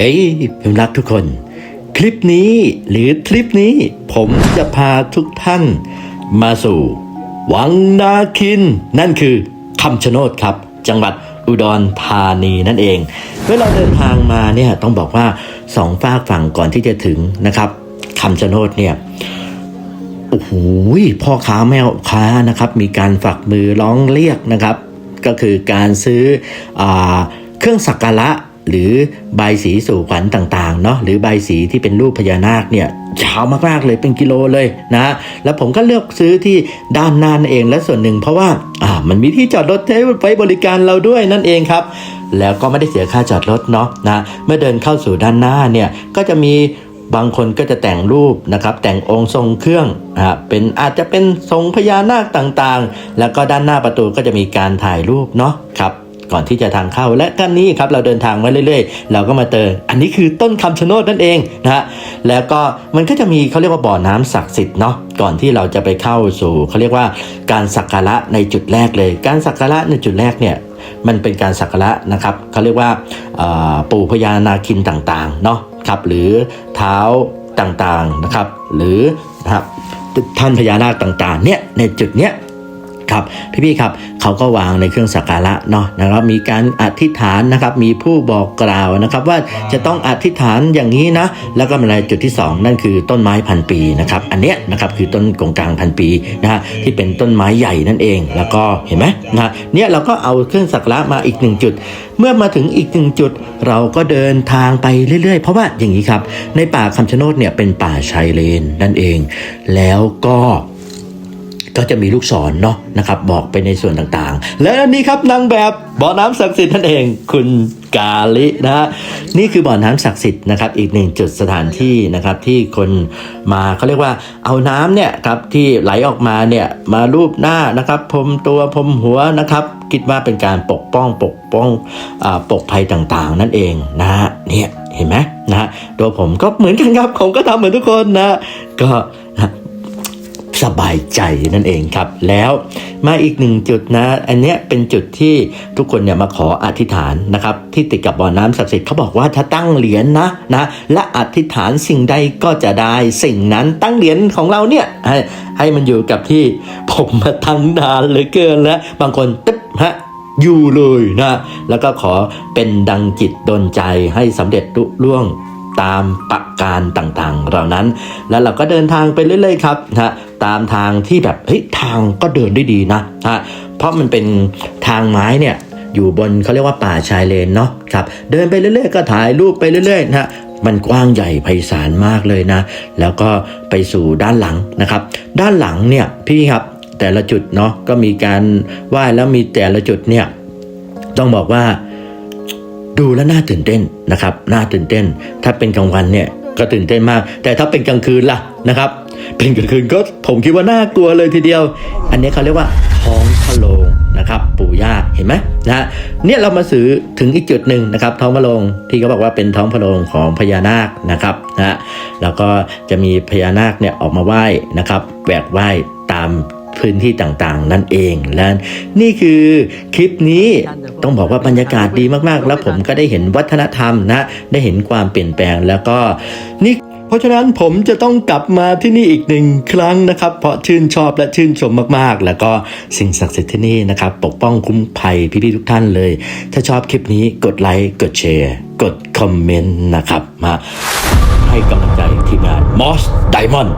เฮ้ยเพื่อนรักทุกคน คลิปนี้หรือทริปนี้ผมจะพาทุกท่าน มาสู่ วังนาคิน นั่นคือคำชะโนดครับ จังหวัดอุดรธานีนั่นเองเวลาเดินทางมาเนี่ยต้องบอกว่าสองฝากฝั่งก่อนที่จะถึงนะครับคำชะโนดเนี่ยโอ้โหพ่อค้าแม่ค้านะครับ มีการฝักมือร้องเรียกนะครับ ก็คือการซื้ออเครื่องสักการะ หรือใบสีสู่ขวัญต่างๆเนาะหรือใบสีที่เป็นรูปพญานาคเนี่ยยาวมากๆเลยเป็นกิโลเลยนะแล้วผมก็เลือกซื้อที่ด้านหน้านเองและส่วนหนึ่งเพราะว่าอ่ามันมีที่จอดรถให้ไว้บริการเราด้วยนั่นเองครับ แล้วก็ไม่ได้เสียค่าจอดรถเนาะนะเมื่อเดินเข้าสู่ด้านหน้าเนี่ยก็จะมีบางคนก็จะแต่งรูปนะครับแต่งองค์ทรงเครื่องอ่าเป็นอาจจะเป็นทรงพญานาคต่างๆ แล้วก็ด้านหน้าประตูก็จะมีการถ่ายรูปเนาะ ก่อนที่จะทางเข้าและกันนี้ครับเราเดินทางมาเรื่อยๆ เราก็มาเจออันนี้คือต้นคำชะโนดนั่นเองนะฮะแล้วก็มันก็จะมีเขาเรียกว่าบ่อน้ำศักดิ์สิทธิ์เนาะก่อนที่เราจะไปเข้าสู่เขาเรียกว่าการสักการะในจุดแรกเลย การสักการะในจุดแรกเนี่ยมันเป็นการสักการะนะครับเขาเรียกว่าปู่พญานาคินต่างๆเนาะครับหรือเท้าต่างๆนะครับ หรือนะครับท่านพญานาคต่างๆเนี่ยในจุดเนี้ย ครับพี่ๆครับเขาก็วางในเครื่องสักการะเนาะนะครับมีการอธิษฐานนะครับมีผู้บอกกล่าวนะครับว่าจะต้องอธิษฐานอย่างนี้นะแล้วก็มาในจุดที่สองนั่นคือต้นไม้พันปีนะครับอันเนี้ยนะครับคือต้นกงกลางพันปีนะฮะที่เป็นต้นไม้ใหญ่นั่นเอง แล้วก็เห็นไหมนะฮะเนี่ยเราก็เอาเครื่องสักการะมาอีกหนึ่งจุด เมื่อมาถึงอีกหนึ่งจุด เราก็เดินทางไปเรื่อยๆ เพราะว่าอย่างนี้ครับในป่าคำชะโนดเนี่ยเป็นป่าชายเลนนั่นเอง แล้วก็ ก็จะมีลูกศรเนาะนะครับบอกไปในส่วนต่างๆ และนี่ครับนางแบบบ่อน้ำศักดิ์สิทธิ์นั่นเอง คุณกาลินะฮะนี่คือบ่อน้ำศักดิ์สิทธิ์นะครับอีกหนึ่งจุดสถานที่นะครับที่คนมาเขาเรียกว่าเอาน้ำเนี่ยครับที่ไหลออกมาเนี่ยมารูปหน้านะครับพรมตัวพรมหัวนะครับคิดว่าเป็นการปกป้องปกป้องอาปกภัยต่างๆ นั่นเองนะฮะเนี่ยเห็นไหมนะฮะตัวผมก็เหมือนกันครับผมก็ทำเหมือนทุกคนนะก็ สบายใจนั่นเองครับ แล้วมาอีกหนึ่งจุดนะ อันเนี้ยเป็นจุดที่ทุกคนเนี่ยมาขออธิษฐานนะครับ ที่ติดกับบ่อน้ำศักดิ์สิทธิ์เขาบอกว่าถ้าตั้งเหรียญนะนะ และอธิษฐานสิ่งใดก็จะได้สิ่งนั้นตั้งเหรียญของเราเนี่ยให้ให้มันอยู่กับที่ผมมาตั้งนานเหลือเกินแล้วบางคนตึ๊บฮะอยู่เลยนะ แล้วก็ขอเป็นดังจิตดนใจให้สำเร็จลุล่วงตามประการต่างๆ เหล่านั้น แล้วเราก็เดินทางไปเรื่อยๆครับนะ ตามทางที่แบบเฮ้ยทางก็เดินได้ดีนะฮะเพราะมันเป็นทางไม้เนี่ยอยู่บนเขาเรียกว่าป่าชายเลนเนาะครับเดินไปเรื่อยๆ ก็ถ่ายรูปไปเรื่อยๆนะฮะมันกว้างใหญ่ไพศาลมากเลยนะ แล้วก็ไปสู่ด้านหลังนะครับ ด้านหลังเนี่ยพี่ครับแต่ละจุดเนาะก็มีการไหว้แล้วมีแต่ละจุดเนี่ยต้องบอกว่าดูแล้วน่าตื่นเต้นนะครับน่าตื่นเต้น ถ้าเป็นกลางวันเนี่ยก็ตื่นเต้นมาก แต่ถ้าเป็นกลางคืนล่ะนะครับ เป็นกลางคืนก็ผมคิดว่าน่ากลัวเลยทีเดียว อันนี้เขาเรียกว่าท้องพะโรงนะครับปู่ย่าเห็นไหมนะฮะเนี่ยเรามาสื่อถึงอีกจุดหนึ่งนะครับ ท้องพะโรงที่เขาบอกว่าเป็นท้องพะโรงของพญานาคนะครับนะฮะแล้วก็จะมีพญานาคเนี่ยออกมาไหว้นะครับแหวกไหว้ตามพื้นที่ต่างๆ นั่นเองและนี่คือคลิปนี้ต้องบอกว่าบรรยากาศดีมากๆ แล้วผมก็ได้เห็นวัฒนธรรมนะได้เห็นความเปลี่ยนแปลงแล้วก็นี่ เพราะฉะนั้นผมจะต้องกลับมาที่นี่อีกหนึ่งครั้งนะครับ เพราะชื่นชอบและชื่นชมมากๆ แล้วก็สิ่งศักดิ์สิทธิ์ที่นี่นะครับ ปกป้องคุ้มภัยพี่ๆทุกท่านเลย ถ้าชอบคลิปนี้กดไลค์กดแชร์ กดคอมเมนต์นะครับมาให้กำลังใจทีมงาน Moss Diamond